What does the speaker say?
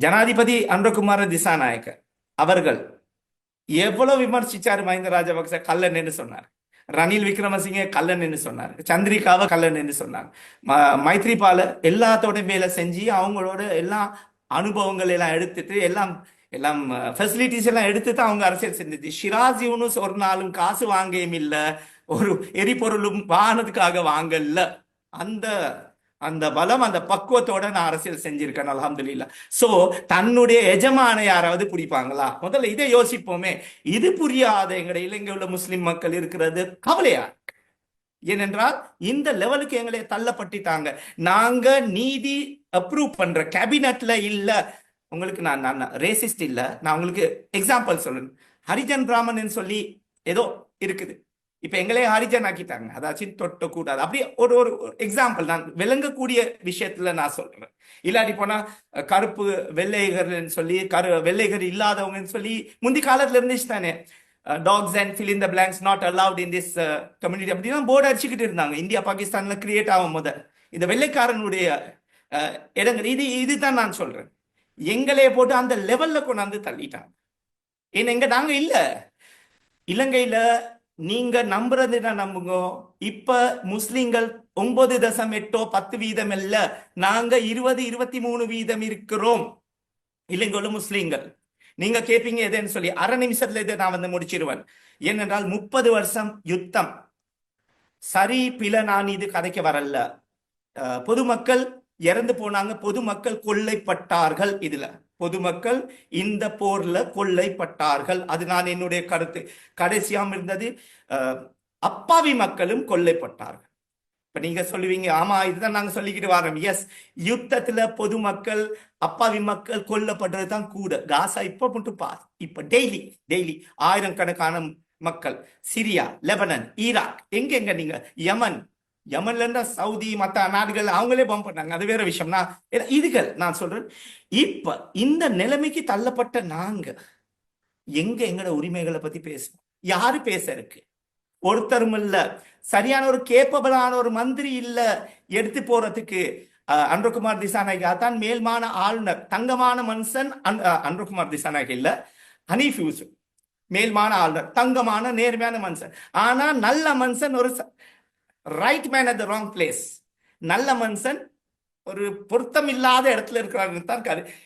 ஜனாதிபதி அன்றகுமார திசாநாயக்க அவர்கள் எவ்வளவு விமர்சிச்சாரு மஹிந்த ராஜபக்ச? கல்லன்னு சொன்னார். ரணில் விக்ரமசிங்க கல்லன்னு சொன்னார். சந்திரிகாவை என்று சொன்னார். ம- மைத்ரிபால எல்லாத்தோட வேலை செஞ்சு அவங்களோட எல்லா அனுபவங்கள் எல்லாம் எடுத்துட்டு எல்லாம் எல்லாம் ஃபெசிலிட்டிஸ் எல்லாம் எடுத்து தான் அவங்க அரசியல் செஞ்சது. ஷிராஸ் யூனுஸ் ஒரு நாளும் காசு வாங்கியும் இல்லை. ஒரு எரிபொருளும் வானதுக்காக வாங்கல. அந்த அந்த பலம் அந்த பக்குவத்தோட நான் அரசியல் செஞ்சிருக்கேன் அல்ஹம்துலில்லா. சோ தன்னுடைய எஜமான யாராவது பிடிப்பாங்களா? முதல்ல இதை யோசிப்போமே. இது புரியாத எங்களை இலங்கை உள்ள முஸ்லிம் மக்கள் இருக்கிறது கவலையா? ஏனென்றால் இந்த லெவலுக்கு எங்களை தள்ளப்பட்டுட்டாங்க. நாங்க நீதி அப்ரூவ் பண்ற கேபினட்ல இல்ல. உங்களுக்கு நான் நான் ரேசிஸ்ட் இல்ல. நான் உங்களுக்கு எக்ஸாம்பிள் சொல்லணும் ஹரிஜன் பிராமணன் சொல்லி ஏதோ இருக்குது. இப்ப எங்களே ஹரிஜன் ஆக்கிட்டாங்க அதாச்சும் தொட்ட கூடாது. அப்படி ஒரு ஒரு எக்ஸாம்பிள் நான் விளங்கக்கூடிய விஷயத்துல நான் சொல்றேன். இல்லாட்டி போனா கருப்பு வெள்ளைகர்னு சொல்லி கரு வெள்ளைகர் இல்லாதவங்கன்னு சொல்லி முந்தி காலத்துல இருந்துச்சு தானே. Dogs and fill in the blanks not allowed in this community அப்படின்னா போர்டு அடிச்சுக்கிட்டு இருந்தாங்க. இந்தியா பாகிஸ்தான்ல கிரியேட் ஆகும் போத இந்த வெள்ளைக்காரனுடைய இடங்கள் இது இதுதான் நான் சொல்றேன். எங்களைய போட்டு அந்த லெவல்ல கொண்டாந்து தள்ளிட்டாங்க. ஏன்னா எங்க நாங்க இல்ல. இலங்கையில நீங்க நம்புறது என்ன நம்புங்க. இப்ப முஸ்லிம்கள் ஒன்பது தசம் எட்டோ பத்து வீதம் இல்ல நாங்க இருபது இருபத்தி மூணு வீதம் இருக்கிறோம். இல்லைங்களும் முஸ்லிம்கள். நீங்க கேப்பீங்க எதுன்னு சொல்லி. அரை நிமிஷத்துல இதை நான் வந்து முடிச்சிருவேன். ஏனென்றால் முப்பது வருஷம் யுத்தம். சரி பில நான் இது கதைக்க வரல. பொதுமக்கள் இறந்து போனாங்க பொதுமக்கள் கொள்ளைப்பட்டார்கள் இதுல. பொதுமக்கள் இந்த போர்ல கொள்ளைப்பட்டார்கள் அது நான் என்னுடைய கருத்து. கடைசியாம் இருந்தது அப்பாவி மக்களும் கொள்ளைப்பட்டார்கள் இப்ப நீங்க சொல்லுவீங்க ஆமா இதுதான் நாங்க சொல்லிக்கிட்டு வரோம். எஸ் யுத்தத்துல பொதுமக்கள் அப்பாவி மக்கள் கொல்லப்படுறது தான் கூட. காசா இப்ப மட்டும் பா இப்ப டெய்லி டெய்லி ஆயிரக்கணக்கான மக்கள் சிரியா லெபனன் ஈராக் எங்க எங்க நீங்க? யமன் யமன்ல இருந்தா சவுதி மற்ற நாடுகள் அவங்களே பம்ப் பண்ணாங்க. அது வேற விஷயம் நான் இதுகள் நான் சொல்றேன். இப்ப இந்த நிலைமைக்கு தள்ளப்பட்ட நாங்க எங்க எங்கட உரிமைகளை பத்தி பேசுவோம். யாரு பேச இருக்கு? ஒருத்தரும் இல்ல. சரியான ஒரு கேப்பபிளான ஒரு மந்திரி இல்ல. எடுத்து போறதுக்கு அன்றகுமார் திசாநாயகா. தான் மேல்மான ஆளுநர். தங்கமான மனுஷன் அன்- அன்றகுமார் திசாநாயகி இல்ல. ஹனீஃப் யூசுப். மேல்மான ஆளுநர். தங்கமான நேர்மையான மனுஷன். ஆனா நல்ல மனுஷன் ஒரு right man at the wrong place நல்ல மனுஷன் ஒரு பொருத்தம் இல்லாத இடத்துல இருக்கிறாருன்னு தான் கரு